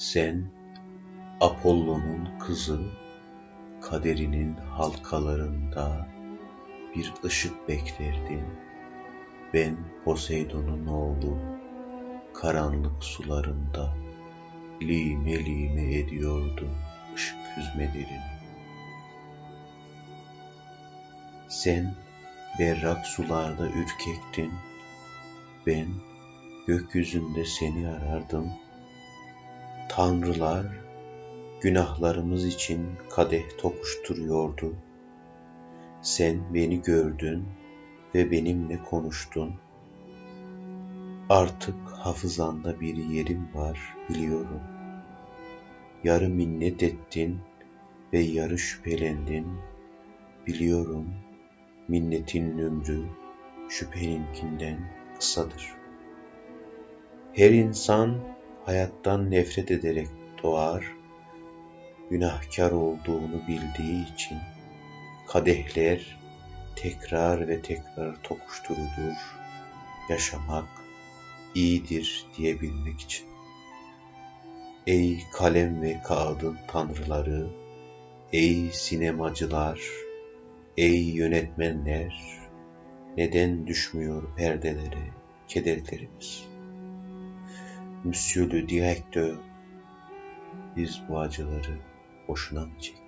Sen Apollo'nun kızı, kaderinin halkalarında bir ışık beklerdin. Ben Poseidon'un oğlu, karanlık sularında lime lime ediyordu ışık hüzmelerin. Sen berrak sularda ürkektin, ben gökyüzünde seni arardım. Tanrılar günahlarımız için kadeh tokuşturuyordu. Sen beni gördün ve benimle konuştun. Artık hafızanda bir yerim var biliyorum. Yarı minnet ettin ve yarı şüphelendin. Biliyorum minnetin ömrü şüpheninkinden kısadır. Her insan hayattan nefret ederek doğar, günahkar olduğunu bildiği için kadehler tekrar ve tekrar tokuşturulur, yaşamak iyidir diyebilmek için. Ey kalem ve kağıdın tanrıları, ey sinemacılar, ey yönetmenler, neden düşmüyor perdelere kederlerimiz? Monsieur le Directeur, biz bu acıları boşuna mı çektik?